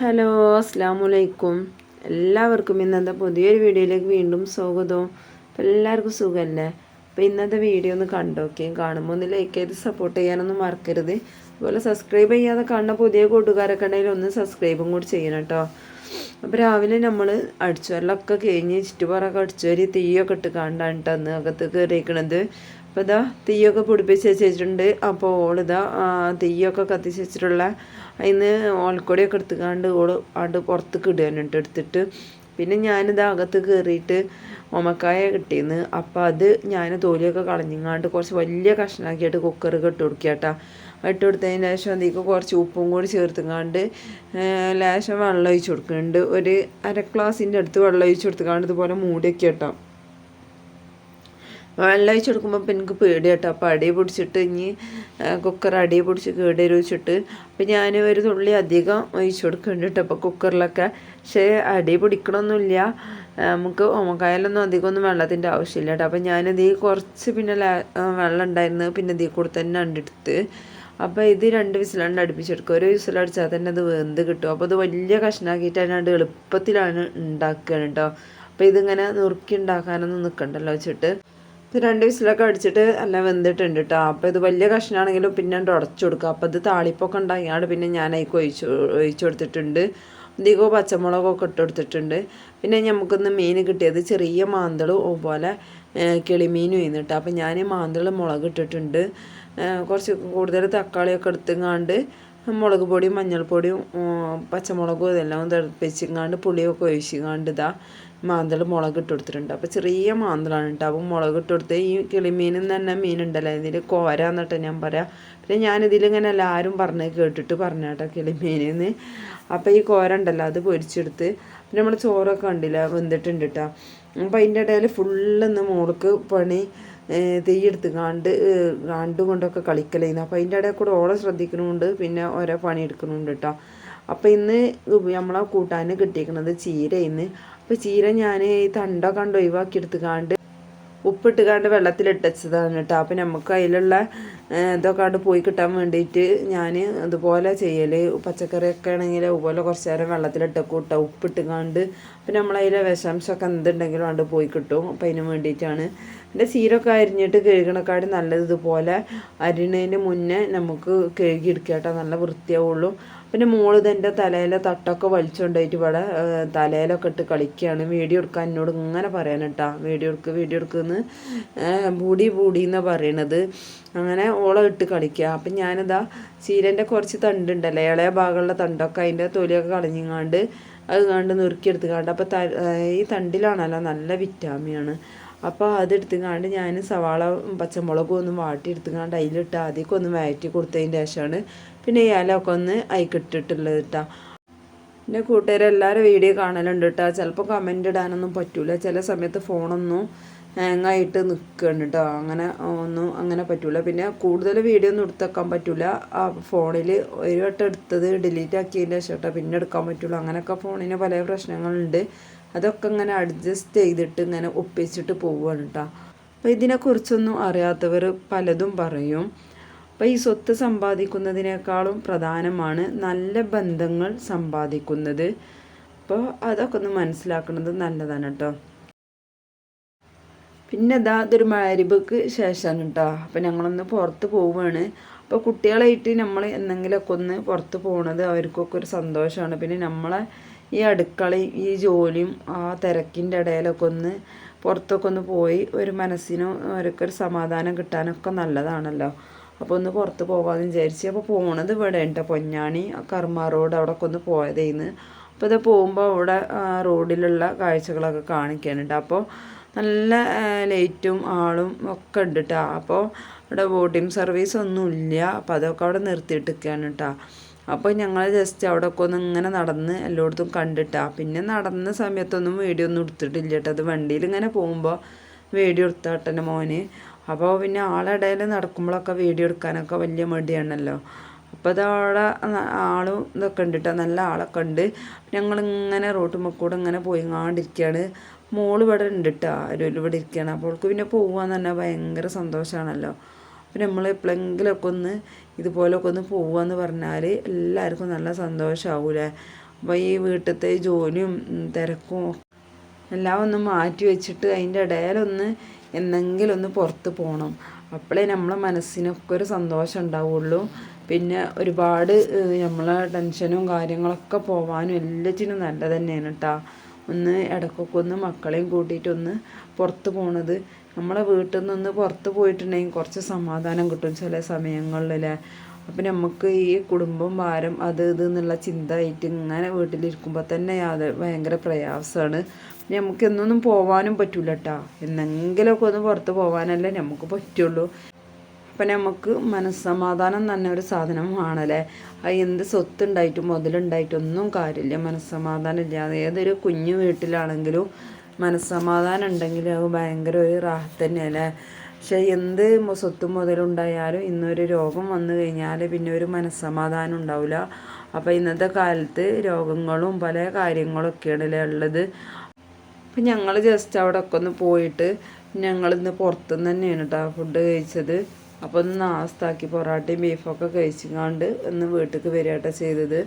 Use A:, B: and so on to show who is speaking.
A: Hello അസ്സാം വലൈക്കും എല്ലാവർക്കും ഇന്നത്തെ പുതിയൊരു വീഡിയോയിലേക്ക് വീണ്ടും സ്വാഗതവും അപ്പം എല്ലാവർക്കും സുഖമല്ലേ അപ്പോൾ ഇന്നത്തെ വീഡിയോ ഒന്ന് കണ്ടോക്കുകയും കാണുമ്പോൾ ഒന്ന് ലൈക്ക് ചെയ്ത് സപ്പോർട്ട് ചെയ്യാനൊന്നും മറക്കരുത്. അതുപോലെ സബ്സ്ക്രൈബ് ചെയ്യാതെ കാണുന്ന പുതിയ കൂട്ടുകാരൊക്കെ ഉണ്ടെങ്കിൽ ഒന്ന് സബ്സ്ക്രൈബും കൂടി ചെയ്യണം കേട്ടോ. അപ്പോൾ രാവിലെ നമ്മൾ അടിച്ചുവരലൊക്കെ കഴിഞ്ഞ് ചുറ്റുപാറൊക്കെ അടിച്ചുവരി തീയൊക്കെ ഇട്ട് കാണാൻ കേട്ടോ അന്ന് അകത്ത് കയറിയിരിക്കണത് അപ്പോൾ ഇതാ തീയൊക്കെ പിടിപ്പിച്ച് വെച്ചിട്ടുണ്ട്. അപ്പോൾ ഓളിതാ തീയൊക്കെ കത്തിച്ച് വെച്ചിട്ടുള്ള അതിന് ഓൾക്കൂടെയൊക്കെ എടുത്തുകാണ്ട് ഓൾ ആണ്ട് പുറത്തേക്ക് ഇടുകയാണ് എടുത്തിട്ട്. പിന്നെ ഞാനിത് അകത്ത് കയറിയിട്ട് ഉമക്കായ കിട്ടിയെന്ന് അപ്പോൾ അത് ഞാൻ തോലിയൊക്കെ കളഞ്ഞിങ്ങാണ്ട് കുറച്ച് വലിയ കഷ്ണാക്കിയിട്ട് കുക്കറിൽ ഇട്ട് കൊടുക്കുക ഇട്ട് കൊടുത്തതിന് ശേഷം അതിലേക്ക് കുറച്ച് ഉപ്പും കൂടി ചേർത്തുങ്ങാണ്ട് ലേശം വെള്ളം ഒഴിച്ച് കൊടുക്കുന്നുണ്ട്. ഒരു അര ഗ്ലാസിന്റെ അടുത്ത് വെള്ളം ഒഴിച്ച് കൊടുത്തുകാണ്ട് ഇതുപോലെ മൂടിയൊക്കെ കേട്ടോ വെള്ളം ഒഴിച്ച് കൊടുക്കുമ്പോൾ ഇപ്പം എനിക്ക് പേടി കേട്ടോ. അപ്പോൾ അടി പിടിച്ചിട്ട് ഇനി കുക്കർ അടി പിടിച്ച് കേടരു വെച്ചിട്ട്. അപ്പം ഞാൻ ഒരു തുള്ളി അധികം ഒഴിച്ച് കൊടുക്കുന്നുണ്ട് കേട്ടോ അപ്പോൾ കുക്കറിലൊക്കെ പക്ഷേ അടി പിടിക്കണമൊന്നുമില്ല നമുക്ക് ഓമക്കായാലൊന്നും അധികം ഒന്നും വെള്ളത്തിന്റെ ആവശ്യമില്ല കേട്ടോ. അപ്പം ഞാനിത് കുറച്ച് പിന്നെ വെള്ളം ഉണ്ടായിരുന്നു. പിന്നെ ഇതിൽ കൂടെ തന്നെ കണ്ടെടുത്ത് അപ്പോൾ ഇത് രണ്ട് വിസിലാണ് അടുപ്പിച്ചെടുക്കുക. ഒരു വിസിലടിച്ചാൽ തന്നെ അത് വെന്ത് കിട്ടും. അപ്പോൾ അത് വലിയ കഷ്ണാക്കിയിട്ട് അതിനാണ്ട് എളുപ്പത്തിലാണ് ഉണ്ടാക്കുകയാണ് കേട്ടോ. അപ്പോൾ ഇതിങ്ങനെ നുറുക്കി ഉണ്ടാക്കാനൊന്നും നിൽക്കണ്ടല്ലോ വെച്ചിട്ട്. ഇത് രണ്ട് വിസിലൊക്കെ അടിച്ചിട്ട് നല്ല വെന്തിട്ടുണ്ട് കേട്ടോ അപ്പോൾ ഇത് വലിയ കഷ്ണാണെങ്കിലും പിന്നെ ഉടച്ചു കൊടുക്കുക അപ്പോൾ ഇത് താളിപ്പൊക്കെ ഉണ്ടാക്കിയാണ് പിന്നെ ഞാൻ അതിക്ക് ഒഴിച്ചു ഒഴിച്ചു കൊടുത്തിട്ടുണ്ട്. അധികം പച്ചമുളകൊക്കെ ഇട്ട് കൊടുത്തിട്ടുണ്ട്. പിന്നെ നമുക്കൊന്ന് മീൻ കിട്ടിയത് ചെറിയ മാന്തളും അതുപോലെ കിളിമീനും ഇന്നിട്ട് അപ്പോൾ ഞാൻ മാന്തൾ മുളക് ഇട്ടിട്ടുണ്ട്. കുറച്ച് കൂടുതൽ തക്കാളിയൊക്കെ എടുത്തുങ്ങാണ്ട് മുളക് പൊടിയും മഞ്ഞൾപ്പൊടിയും പച്ചമുളകും ഇതെല്ലാം തിളപ്പിച്ചിങ്ങാണ്ട് പുളിയൊക്കെ ഒഴിച്ചിങ്ങാണ്ട് ഇതാ മാന്തൽ മുളക് ഇട്ട് കൊടുത്തിട്ടുണ്ട്. അപ്പോൾ ചെറിയ മാന്തളാണ് കേട്ടോ. അപ്പോൾ മുളക് ഇട്ട് കൊടുത്ത് ഈ കിളിമീനും തന്നെ മീനുണ്ടല്ലോ. ഇതിൽ കോര എന്നിട്ട് ഞാൻ പറയാം. പിന്നെ ഞാനിതിലിങ്ങനെ എല്ലാവരും പറഞ്ഞ് കേട്ടിട്ട് പറഞ്ഞ കേട്ടോ കിളിമീനെന്ന്. അപ്പോൾ ഈ കോര ഉണ്ടല്ലോ അത് പൊരിച്ചെടുത്ത് പിന്നെ നമ്മൾ ചോറൊക്കെ കണ്ടില്ല വെന്തിട്ടുണ്ട് കേട്ടോ. അപ്പോൾ അതിന്റെ ഇടയിൽ ഫുള്ളൊന്ന് മോൾക്ക് പണി തീയെടുത്ത് കാണ്ട് കണ്ടുകൊണ്ടൊക്കെ കളിക്കലായിരുന്നു. അപ്പോൾ അതിന്റെ ഇടയിൽ കൂടെ ഓളെ ശ്രദ്ധിക്കണമുണ്ട് പിന്നെ ഓരോ പണി എടുക്കണമുണ്ട് കേട്ടോ അപ്പോൾ ഇന്ന് നമ്മളെ കൂട്ടാൻ കിട്ടിയിരിക്കുന്നത് ചീര ഇന്ന് അപ്പോൾ ചീര ഞാൻ ഈ തണ്ടൊക്കെ കണ്ട് ഒഴിവാക്കി എടുത്തുകാണ്ട് ഉപ്പിട്ട് കാണ്ട് വെള്ളത്തിലിട്ടച്ചതാണ് കേട്ടോ അപ്പം നമുക്ക് അതിലുള്ള ഇതൊക്കെ കണ്ട് പോയി കിട്ടാൻ വേണ്ടിയിട്ട് ഞാൻ അതുപോലെ ചെയ്യൽ പച്ചക്കറിയൊക്കെ ആണെങ്കിൽ അതുപോലെ കുറച്ച് നേരം വെള്ളത്തിലിട്ടൊക്കെ കൂട്ടാം ഉപ്പിട്ട് കാണ്ട് അപ്പം നമ്മളതിലെ വിഷാംശമൊക്കെ എന്തുണ്ടെങ്കിലും കണ്ട് പോയി കിട്ടും. അപ്പം അതിന് വേണ്ടിയിട്ടാണ് എന്റെ സീരൊക്കെ അരിഞ്ഞിട്ട് കഴുകണക്കാട് നല്ലത് ഇതുപോലെ അരിണതിന് മുന്നേ നമുക്ക് കഴുകിയെടുക്കുക കേട്ടോ നല്ല വൃത്തിയാവുള്ളൂ. പിന്നെ മോൾ ഇതെന്റെ തലയിലെ തട്ടൊക്കെ വലിച്ചുകൊണ്ടായിട്ട് ഇവിടെ തലയിലൊക്കെ ഇട്ട് കളിക്കുകയാണ് വീഡിയോ എടുക്കാൻ എന്നോട് ഇങ്ങനെ പറയാൻ വീഡിയോ എടുക്ക് വീഡിയോ എടുക്കുന്ന് ബൂടി ബൂടി എന്നാണ് പറയണത്. അങ്ങനെ ഓളെ ഇട്ട് കളിക്കുക അപ്പം ഞാനിതാ ചീരന്റെ കുറച്ച് തണ്ടുണ്ടല്ലോ ഇളയ ഭാഗമുള്ള തണ്ടൊക്കെ അതിന്റെ തൊലിയൊക്കെ കളഞ്ഞിങ്ങാണ്ട് അത് കണ്ട് നുറുക്കിയെടുത്ത് കണ്ട്. അപ്പോൾ ഈ തണ്ടിലാണല്ലോ നല്ല വിറ്റാമിനാണ്. അപ്പോൾ അതെടുത്ത് കാണ്ട് ഞാൻ സവാള പച്ചമുളകും ഒന്നും വാട്ടിയെടുത്ത് കണ്ട് അതിലിട്ട് ആദ്യമൊക്കെ ഒന്ന് വയറ്റി കൊടുത്തതിന്റെ ശേഷമാണ് പിന്നെ ഈ ഇലമൊക്കെ ഒന്ന് അയക്കിട്ടിട്ടുള്ളത് കേട്ടോ എന്റെ കൂട്ടുകാരെല്ലാവരും വീഡിയോ കാണലുണ്ട് കേട്ടോ ചിലപ്പോൾ കമന്റ് ഇടാനൊന്നും പറ്റില്ല ചില സമയത്ത് ഫോണൊന്നും ഹാങ്ങായിട്ട് നിൽക്കുകയാണ് കേട്ടോ അങ്ങനെ ഒന്നും അങ്ങനെ പറ്റില്ല പിന്നെ കൂടുതൽ വീഡിയോ ഒന്നും എടുത്തേക്കാൻ പറ്റില്ല ആ ഫോണിൽ ഒരു വട്ടം എടുത്തത് ഡിലീറ്റ് ആക്കിയതിന്റെ ശേഷം പിന്നെ എടുക്കാൻ പറ്റുള്ളൂ. അങ്ങനെയൊക്കെ ഫോണിന് പല പ്രശ്നങ്ങളുണ്ട്. അതൊക്കെ ഇങ്ങനെ അഡ്ജസ്റ്റ് ചെയ്തിട്ട് ഇങ്ങനെ ഒപ്പിച്ചിട്ട് പോവുകയാണ് കേട്ടോ അപ്പോൾ ഇതിനെക്കുറിച്ചൊന്നും അറിയാത്തവർ പലതും പറയും. അപ്പോൾ ഈ സ്വത്ത് സമ്പാദിക്കുന്നതിനേക്കാളും പ്രധാനമാണ് നല്ല ബന്ധങ്ങൾ സമ്പാദിക്കുന്നത്. അപ്പോൾ അതൊക്കെ ഒന്ന് മനസ്സിലാക്കുന്നത് നല്ലതാണ് കേട്ടോ പിന്നെ ഇതാ ഇതൊരു മരിബക്ക് ശേഷമാണ് കേട്ടോ അപ്പോൾ ഞങ്ങളൊന്ന് പുറത്ത് പോവുകയാണ് അപ്പോൾ കുട്ടികളായിട്ട് നമ്മൾ എന്തെങ്കിലുമൊക്കെ ഒന്ന് പുറത്ത് പോകണത് അവർക്കൊക്കെ ഒരു സന്തോഷമാണ് പിന്നെ നമ്മളെ ഈ അടുക്കളയും ഈ ജോലിയും ആ തിരക്കിന്റെ ഇടയിലൊക്കെ ഒന്ന് പുറത്തൊക്കെ ഒന്ന് പോയി ഒരു മനസ്സിനും അവർക്കൊരു സമാധാനം കിട്ടാനൊക്കെ നല്ലതാണല്ലോ. അപ്പോൾ ഒന്ന് പുറത്ത് പോകാമെന്ന് വിചാരിച്ച്. അപ്പോൾ പോണത് ഇവിടെ ഉണ്ട് പൊന്നാണി കർമ്മ റോഡ് അവിടെയൊക്കെ ഒന്ന് പോയതേന്ന്. അപ്പോൾ ഇത് പോകുമ്പോൾ അവിടെ റോഡിലുള്ള കാഴ്ചകളൊക്കെ കാണിക്കാനുണ്ട് അപ്പോൾ നല്ല ലൈറ്റും ആളും ഒക്കെ ഉണ്ട് കേട്ടോ അപ്പോൾ ഇവിടെ ബോട്ടിംഗ് സർവീസ് ഒന്നുമില്ല അപ്പോൾ അതൊക്കെ അവിടെ നിർത്തിയിട്ടിരിക്കുകയാണ് കേട്ടോ അപ്പോൾ ഞങ്ങൾ ജസ്റ്റ് അവിടെ ഒക്കെ ഒന്ന് ഇങ്ങനെ നടന്ന് എല്ലായിടത്തും കണ്ടിട്ടാ പിന്നെ നടന്ന സമയത്തൊന്നും വീഡിയോ ഒന്നും എടുത്തിട്ടില്ല കേട്ടോ അത് വണ്ടിയിൽ ഇങ്ങനെ പോകുമ്പോൾ വീഡിയോ എടുത്താട്ടെ മോന്. അപ്പോൾ പിന്നെ ആളിടയിൽ നടക്കുമ്പോഴൊക്കെ വീഡിയോ എടുക്കാനൊക്കെ വലിയ മടിയാണല്ലോ. അപ്പോൾ ആളും ഇതൊക്കെ ഉണ്ട് കേട്ടോ നല്ല ആളൊക്കെ ഉണ്ട്. ഞങ്ങളിങ്ങനെ റോട്ടുമ്മ കൂടെ ഇങ്ങനെ പോയിങ്ങാണ്ടിരിക്കുകയാണ് മോൾ ഇവിടെ ഉണ്ട് കേട്ടോ ആരും ഇവിടെ ഇരിക്കുകയാണ് അപ്പോൾ അവൾക്ക് പിന്നെ പോകാന്ന് പറഞ്ഞാൽ ഭയങ്കര സന്തോഷമാണല്ലോ അപ്പം നമ്മൾ എപ്പോഴെങ്കിലുമൊക്കെ ഒന്ന് ഇതുപോലൊക്കെ ഒന്ന് പോവുകയെന്ന് പറഞ്ഞാൽ എല്ലാവർക്കും നല്ല സന്തോഷമാവൂലേ അപ്പോൾ ഈ വീട്ടിലത്തെ ജോലിയും തിരക്കും എല്ലാം ഒന്ന് മാറ്റി വെച്ചിട്ട് അതിന്റെ ഇടയിലൊന്ന് എന്നെങ്കിലും ഒന്ന് പുറത്ത് പോകണം അപ്പോഴേ നമ്മളെ മനസ്സിനൊക്കെ ഒരു സന്തോഷം ഉണ്ടാവുള്ളൂ. പിന്നെ ഒരുപാട് നമ്മളെ ടെൻഷനും കാര്യങ്ങളൊക്കെ പോവാനും എല്ലാറ്റിനും നല്ലത് തന്നെയാണ് കേട്ടോ ഒന്ന് ഇടയ്ക്കൊക്കെ ഒന്ന് മക്കളെയും കൂട്ടിയിട്ടൊന്ന് പുറത്ത് പോണത്. നമ്മളെ വീട്ടിൽ നിന്നൊന്ന് പുറത്ത് പോയിട്ടുണ്ടെങ്കിൽ കുറച്ച് സമാധാനം കിട്ടും ചില സമയങ്ങളിലല്ലേ അപ്പം നമുക്ക് ഈ കുടുംബം ഭാരം അത് ഇത് എന്നുള്ള ചിന്ത ആയിട്ട് ഇങ്ങനെ വീട്ടിലിരിക്കുമ്പോൾ തന്നെ അത് ഭയങ്കര പ്രയാസമാണ്. നമുക്ക് എന്നൊന്നും പോവാനും പറ്റൂല കേട്ടോ എന്നെങ്കിലുമൊക്കെ ഒന്ന് പുറത്ത് പോകാനല്ലേ നമുക്ക് പറ്റുള്ളൂ. അപ്പം നമുക്ക് മനസ്സമാധാനം തന്നെ ഒരു സാധനമാണല്ലേ? എന്ത് സ്വത്തുണ്ടായിട്ടും മുതലുണ്ടായിട്ടൊന്നും കാര്യമില്ല. മനസ്സമാധാനം ഇല്ലാതെ ഏതൊരു കുഞ്ഞു വീട്ടിലാണെങ്കിലും മനസ്സമാധാനം ഉണ്ടെങ്കിൽ അത് ഭയങ്കര ഒരു റാഹത്ത് തന്നെയല്ലേ? പക്ഷെ എന്ത് സ്വത്ത് മുതലുണ്ടായാലും ഇന്നൊരു രോഗം വന്നു കഴിഞ്ഞാൽ പിന്നെ ഒരു മനസ്സമാധാനം ഉണ്ടാവില്ല അപ്പോൾ ഇന്നത്തെ കാലത്ത് രോഗങ്ങളും പല കാര്യങ്ങളൊക്കെയാണല്ലേ ഉള്ളത്. അപ്പം ഞങ്ങൾ ജസ്റ്റ് അവിടെ ഒക്കെ ഒന്ന് പോയിട്ട് ഞങ്ങളിന്ന് പുറത്തുനിന്ന് തന്നെയാണ് കേട്ടോ ഫുഡ് കഴിച്ചത്. അപ്പോൾ ഒന്ന് നാസ്താക്കി പൊറാട്ടയും ബീഫൊക്കെ കഴിച്ചിങ്ങാണ്ട് ഒന്ന് വീട്ടിലേക്ക് വരികട്ടോ ചെയ്തത്.